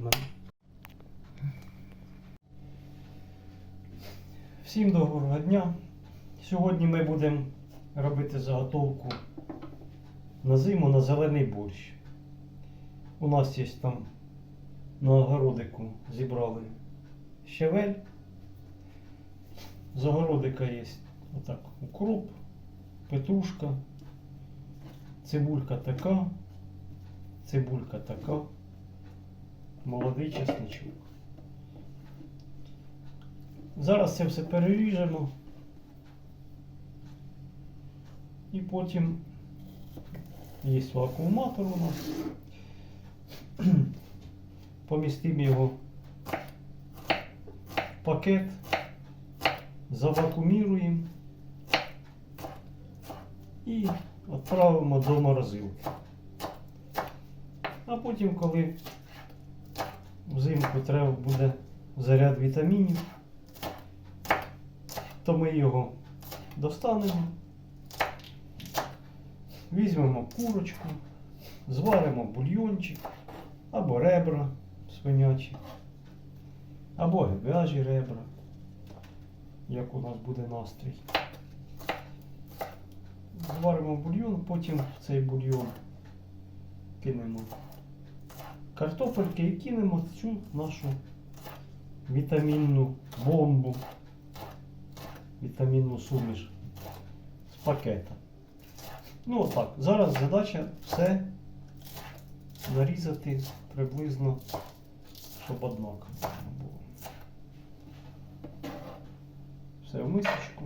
мене. Всім доброго дня. Сьогодні ми будемо робити заготовку на зиму на зелений борщ. У нас є там на огородику зібрали щавель. З огородика є отак укроп, петрушка, цибулька така, цибулька така, молодий чесничок. Зараз це все переріжемо. І потім є вакууматор у нас. Помістимо його в пакет, завакууміруємо і відправимо до морозилки. А потім, коли взимку треба буде заряд вітамінів, то ми його достанемо, візьмемо курочку, зваримо бульйончик або ребра свинячі, або говяжі ребра, як у нас буде настрій. Зваримо бульйон, потім в цей бульйон кинемо картопельки і кинемо цю нашу вітамінну бомбу, вітамінну суміш з пакета. Ну отак. Зараз задача все нарізати приблизно, щоб однаково було. Все в мисочку.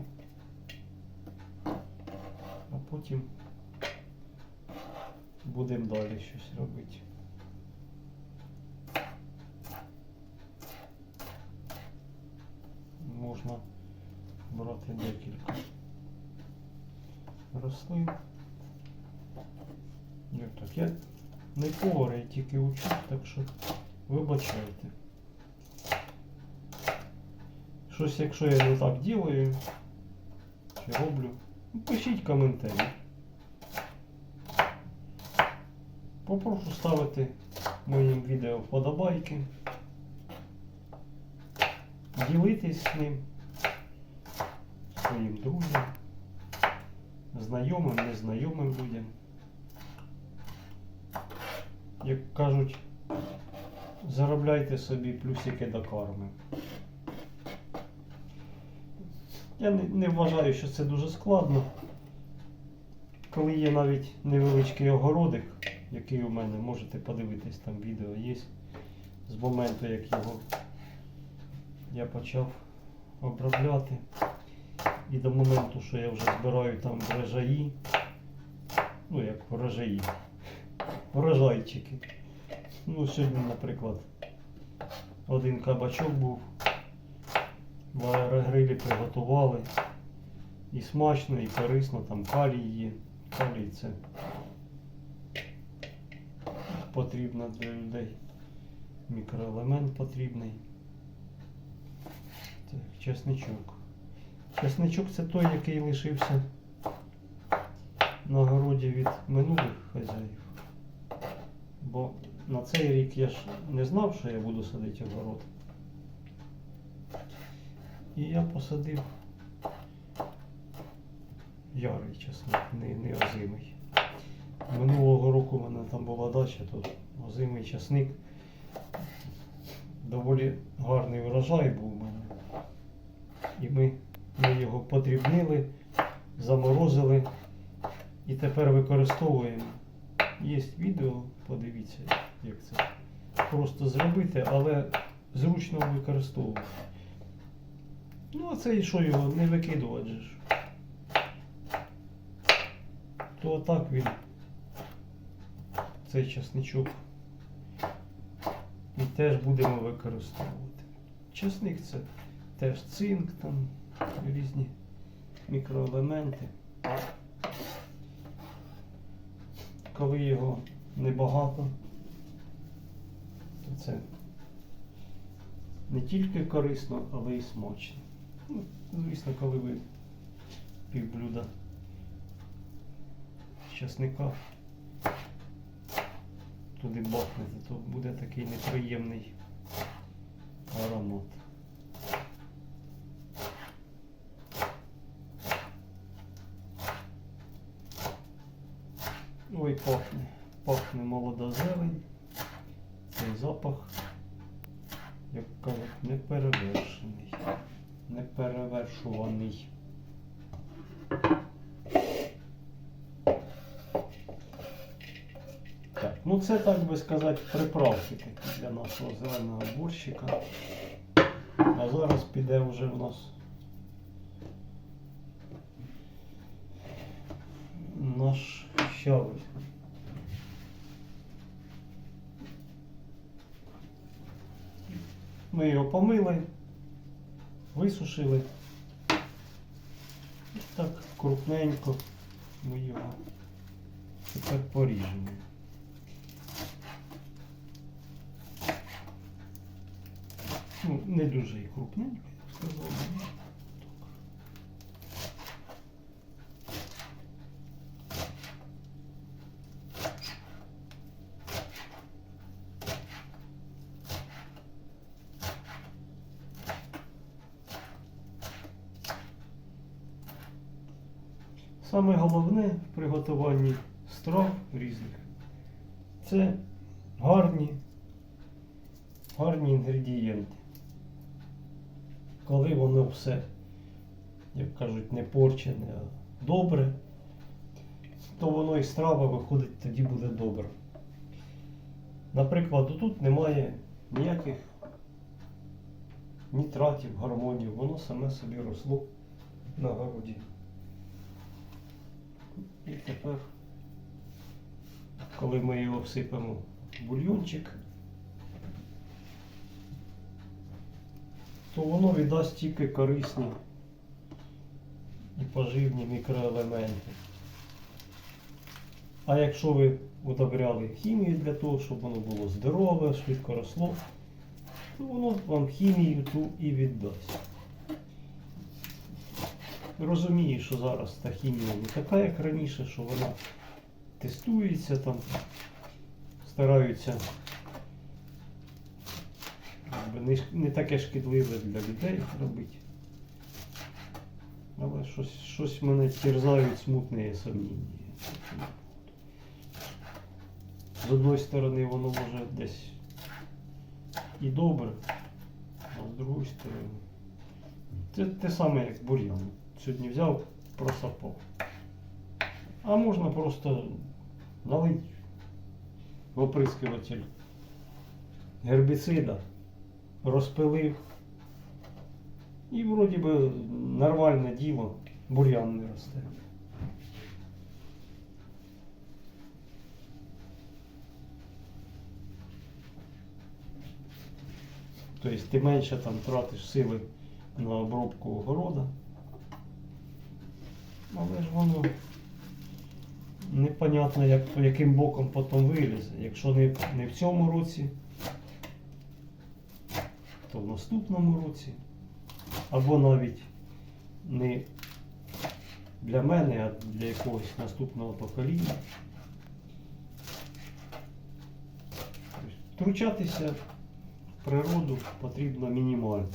А потім будемо далі щось робити. Рослин. Як так, я не повар, я тільки учу, так що вибачайте. Щось, якщо я не так ділаю, чи роблю, ну, пишіть коментарі. Попрошу ставити моїм відео вподобайки. Ділитись з ним своїм друзям, знайомим, незнайомим людям. Як кажуть, заробляйте собі плюсики до карми. Я не, не вважаю, що це дуже складно. Коли є навіть невеличкий огородик, який у мене, можете подивитись, там відео є з моменту, як його я почав обробляти. І до моменту, що я вже збираю там врожаї, ну як врожаї, врожайчики. Ну, сьогодні, наприклад, один кабачок був, в аерогрилі приготували. І смачно, і корисно, там калій є. Калій це потрібно для людей. Мікроелемент потрібний. Так, чесничок. Чесничок це той, який лишився на городі від минулих хазяїв. Бо на цей рік я ж не знав, що я буду садити огород. І я посадив ярий чесник, не, не озимий. Минулого року в мене там була дача, то озимий часник. Доволі гарний врожай був у мене. І ми його подрібнили, заморозили і тепер використовуємо. Є відео, подивіться, як це просто зробити, але зручно використовувати. Ну, а це і що його не викидувати. То отак він, цей часничок, і теж будемо використовувати. Часник це теж цинк, там різні мікроелементи. Коли його небагато, то це не тільки корисно, але й смачно. Ну, звісно, коли ви півблюда часника, туди бахнете, то буде такий неприємний аромат. Пахне. Пахне молода зелень. Цей запах, як кажуть, неперевершений. Неперевершуваний. Так, ну це так би сказати, приправки такі для нашого зеленого борщика. А зараз піде вже у нас наш щавель. Ми його помили, висушили. І так крупненько ми його тепер поріжемо. Ну, не дуже і крупненько, я б сказав. Саме головне в приготуванні страв різних це гарні, гарні інгредієнти. Коли воно все, як кажуть, не порчене, а добре, то воно і страва виходить тоді буде добре. Наприклад, тут немає ніяких нітратів, гормонів, воно саме собі росло на городі. І тепер, коли ми його всипемо в бульйончик, то воно віддасть тільки корисні і поживні мікроелементи. А якщо ви удобряли хімію для того, щоб воно було здорове, швидко росло, то воно вам хімію ту і віддасть. Розумію, що зараз та хімія не така, як раніше, що вона тестується там, стараються не, не таке шкідливе для людей робити. Але щось, щось мене терзають смутні сумніння. З одної сторони воно може десь і добре, а з другої сторони. Це те саме, як бур'ян. Сьогодні взяв, просапав. А можна просто налить в оприскуватель гербіцида, розпилив. І вроді би нормальне діло, бур'ян не росте. Тобто ти менше там тратиш сили на обробку огорода. Але ж воно непонятно, як, яким боком потім вилізе. Якщо не, не в цьому році, то в наступному році. Або навіть не для мене, а для якогось наступного покоління. Втручатися в природу потрібно мінімально.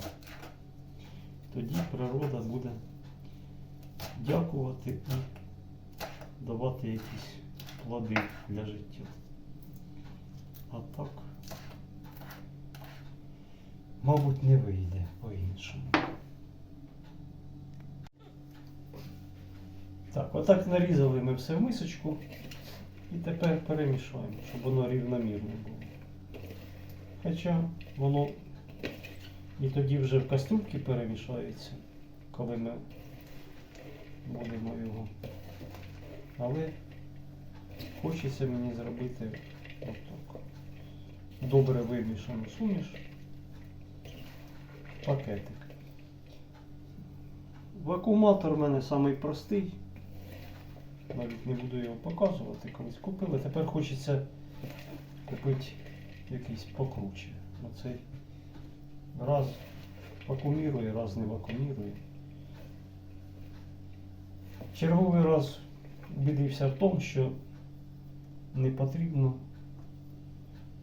Тоді природа буде дякувати і давати якісь плоди для життя. А так, мабуть, не вийде по-іншому. Так, отак нарізали ми все в мисочку і тепер перемішаємо, щоб воно рівномірно було. Хоча воно і тоді вже в кастрюльці перемішається, коли ми будемо його. Але хочеться мені зробити отак. Добре вимішану суміш. Пакетик. Вакууматор в мене самий простий. Навіть не буду його показувати, колись купили. Тепер хочеться купити якийсь покруче. Оцей раз вакуумірує, раз не вакуумірує. Черговий раз убедився в тому, що не потрібно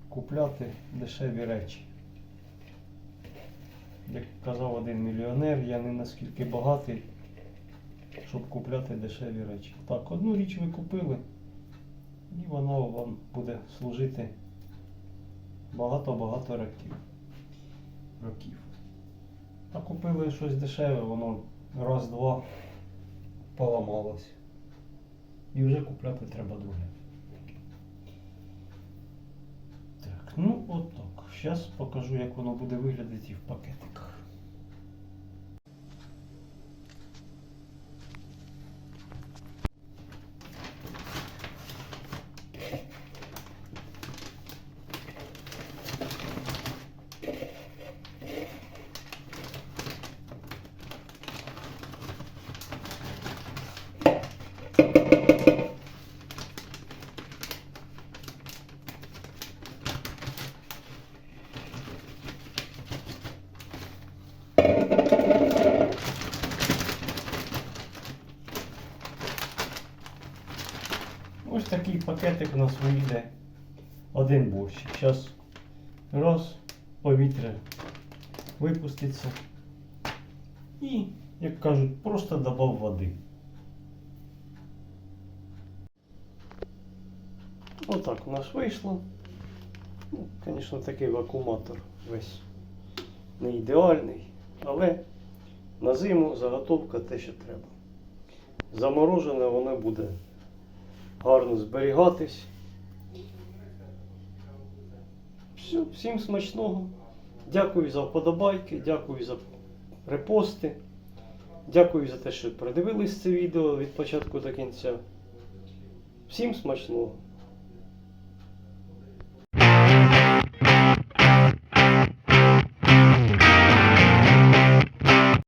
купляти дешеві речі. Як казав один мільйонер, я не наскільки багатий, щоб купляти дешеві речі. Так, одну річ ви купили, і вона вам буде служити багато-багато років. років. А купили щось дешеве, воно раз-два поламалось. І вже купляти треба друге. Так, ну от так. Зараз покажу, як воно буде виглядати в пакетиках. Ось такий пакетик у нас вийде. Один борщик. Зараз раз, повітря випуститься. І, як кажуть, просто добав води. Отак у нас вийшло. Ну, звісно, такий вакууматор весь не ідеальний, але на зиму заготовка те, що треба. Заморожене воно буде гарно зберігатись. Все, всім смачного. Дякую за вподобайки, дякую за репости. Дякую за те, що придивились це відео від початку до кінця. Всім смачного!